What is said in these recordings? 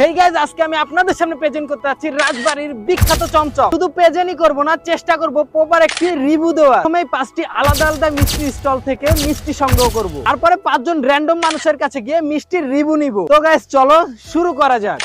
হেই আজকে আমি আপনাদের সামনে প্রেজেন্ট করতে যাচ্ছি রাজবাড়ির বিখ্যাত চমচম। না, চেষ্টা প্রথমে পাঁচটি আলাদা আলাদা মিষ্টি স্টল থেকে মিষ্টি সংগ্রহ পাঁচজন র্যান্ডম মানুষের কাছে গিয়ে মিষ্টির চলো শুরু করা যাক।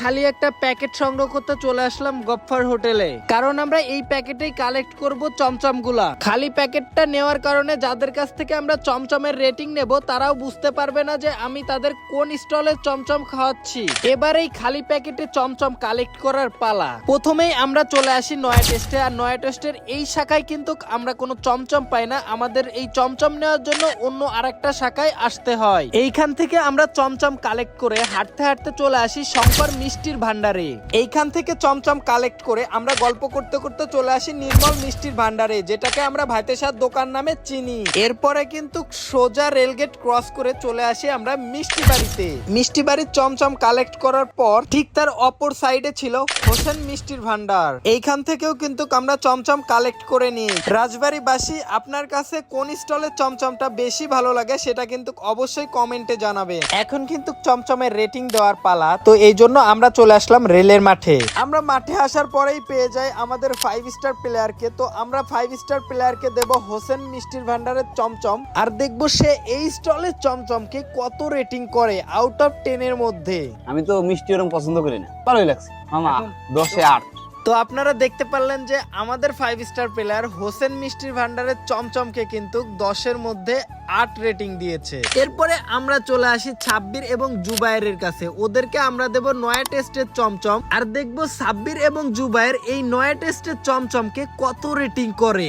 খালি একটা প্যাকেট সংগ্রহ করতে চলে আসলাম গফফার হোটেলে। কারণ আমরা এই প্যাকেটেই কালেক্ট করব চমচমগুলা। খালি প্যাকেটটা নেওয়ার কারণে যাদের কাছ থেকে আমরা চমচমের রেটিং নেব, তারাও বুঝতে পারবে না যে আমি তাদের কোন স্টলে চমচম খাওয়াচ্ছি। এবার এই খালি প্যাকেটে চমচম কালেক্ট করার পালা। প্রথমেই আমরা চলে আসি নয়া টেস্টে, আর নয়া টেস্টের এই শাখায় কিন্তু আমরা কোনো চমচম পাই না। আমাদের এই চমচম নেওয়ার জন্য অন্য আরেকটা শাখায় আসতে হয়। এইখান থেকে আমরা চমচম কালেক্ট করে হাঁটতে হাঁটতে চলে আসি শঙ্কর মিষ্টির ভান্ডারে এইখান থেকে চমচম কালেক্ট করে আমরা গল্প করতে করতে চলে আসি নির্মল মিষ্টির ভান্ডারে যেটাকে আমরা ভাইতেসার দোকান নামে চিনি। এরপরে কিন্তু সোজা রেলগেট ক্রস করে চলে আসি আমরা মিষ্টি বাড়িতে মিষ্টি বাড়ির চমচম কালেক্ট করার পর ঠিক তার অপর সাইডে ছিল হোসেন মিষ্টির ভান্ডার এইখান থেকেও কিন্তু আমরা চমচম কালেক্ট করে নিই। রাজবাড়িবাসী আপনার কাছে কোন স্টলের চমচমটা বেশি ভালো লাগে সেটা কিন্তু অবশ্যই কমেন্টে জানাবে। এখন কিন্তু চমচমের রেটিং দেওয়ার পালা তো এই জন্য আমরা চলে আসলাম রেলের মাঠে। আমরা মাঠে আসার পরেই পেয়ে যাই আমাদের ফাইভ স্টার প্লেয়ারকে তো আমরা ফাইভ স্টার প্লেয়ারকে দেব হোসেন মিষ্টির ভান্ডারের চমচম। আর দেখব সে এই স্টলের চমচমকে কত রেটিং করে আউট অফ টেন এর মধ্যে। আমি তো মিষ্টি ওরকম পছন্দ করি না। ভালোই লাগছে। মামা দশে আট। তো আপনারা দেখতে পারলেন যে আমাদের ফাইভ স্টার প্লেয়ার হোসেন মিষ্টির ভান্ডারের চমচমকে কিন্তু দশের মধ্যে আট রেটিং দিয়েছে। এরপরে আমরা চলে আসি ছাব্বির এবং জুবাইরের কাছে। ওদেরকে আমরা দেব নয়া টেস্টের চমচম। আর দেখব সাব্বির এবং জুবাইর এই নয়া টেস্টের চমচমকে কত রেটিং করে।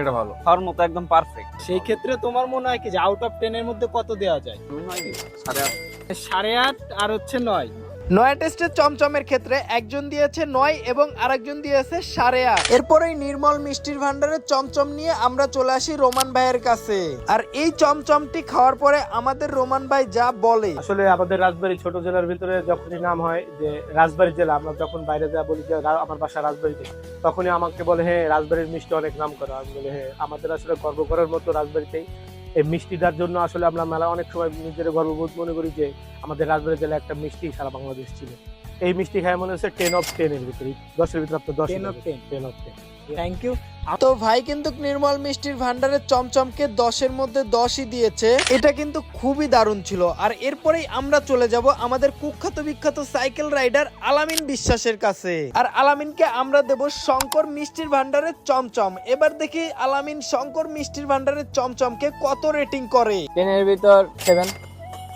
এটা ভালো। খাওয়ার মতো একদম পারফেক্ট সেই ক্ষেত্রে তোমার মনে হয় কি যে আউট অফ টেন এর মধ্যে কত দেওয়া যায়? সাড়ে আট। সাড়ে আট আর হচ্ছে নয়। নয়া টেস্টের চমচমের ক্ষেত্রে একজন দিয়েছে নয় এবং আরেকজন দিয়েছে সাড়ে আট। এরপরেই নির্মল মিষ্টির ভান্ডারের চমচম নিয়ে আমরা চলে আসি রোমান ভাইয়ের কাছে। আর এই চমচমটি খাওয়ার পরে আমাদের রোমান ভাই যা বলে। আসলে আমাদের রাজবাড়ী ছোট জেলার ভিতরে যখনই নাম হয় যে রাজবাড়ি জেলা, আমরা যখন বাইরে যা বলি যে আমার বাসা রাজবাড়িতে, তখনই আমাকে বলে হ্যাঁ রাজবাড়ির মিষ্টি অনেক নাম করা। আমি বলি হ্যাঁ আমাদের আসলে গর্ব করার মতো রাজবাড়িতেই এই মিষ্টিটার জন্য আসলে আমরা মেলা অনেক সময় নিজের গর্ববোধ মনে করি যে আমাদের রাজবাড়ি জেলায় একটা মিষ্টি সারা বাংলাদেশ ছিল এই মিষ্টি খায় মনে হচ্ছে টেন অফ টেন এর ভিতরে। দশের ভিতরে আপনার দশ 10 of 10 ten of ten thank you তো ভাই কিন্তু নির্মল মিষ্টির ভান্ডারের চমচমকে দশের মধ্যে দশই দিয়েছে। এটা কিন্তু খুবই দারুণ ছিল। আর এরপরেই আমরা চলে যাব আমাদের কুখ্যাত বিখ্যাত সাইকেল রাইডার আলামিন বিশ্বাসের কাছে। আর আলামিনকে আমরা দেব শঙ্কর মিষ্টির ভান্ডারের চমচম। এবার দেখি আলামিন শঙ্কর মিষ্টির ভান্ডারের চমচমকে কত রেটিং করে? টেনের ভিতর সেভেন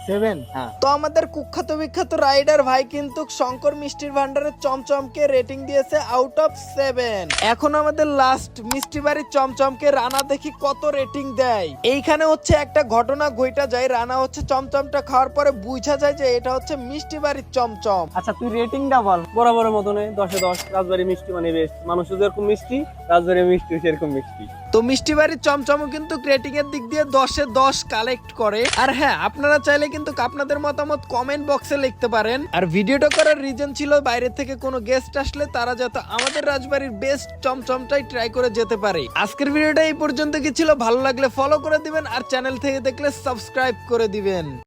সেভেন তো আমাদের কুখ্যাত বিখ্যাত রাইডার ভাই কিন্তু শঙ্কর মিষ্টির ভান্ডারের চমচমকে রেটিং দিয়েছে আউট অফ সেভেন এখন আমাদের লাস্ট মিষ্টি বাড়ির চমচমকে রানা দেখি কত রেটিং দেয়। এইখানে হচ্ছে একটা ঘটনা ঘইটা যায় রানা হচ্ছে চমচমটা খাওয়ার পরে বুঝা যায় যে এটা হচ্ছে মিষ্টি বাড়ির চমচম। আচ্ছা তুই রেটিং রেটিংটা বল। বরাবরের মতনে দশে দশ রাজবাড়ি মিষ্টি মানে বেস্ট মানুষ যেরকম মিষ্টি রাজবাড়ি মিষ্টি সেরকম মিষ্টি। তো মিষ্টি বাড়ির চমচমও কিন্তু রেটিং এর দিক দিয়ে দশে দশ কালেক্ট করে। আর হ্যাঁ আপনারা চাইলে কিন্তু আপনাদের মতামত কমেন্ট বক্সে লিখতে পারেন। আর ভিডিওটা করার রিজন ছিল বাইরে থেকে কোনো গেস্ট আসলে তারা যাতে আমাদের রাজবাড়ির বেস্ট চমচমটাই ট্রাই করে যেতে পারে। আজকের ভিডিওটা এই পর্যন্ত কি ছিল ভালো লাগলে ফলো করে দিবেন আর চ্যানেল থেকে দেখলে সাবস্ক্রাইব করে দিবেন।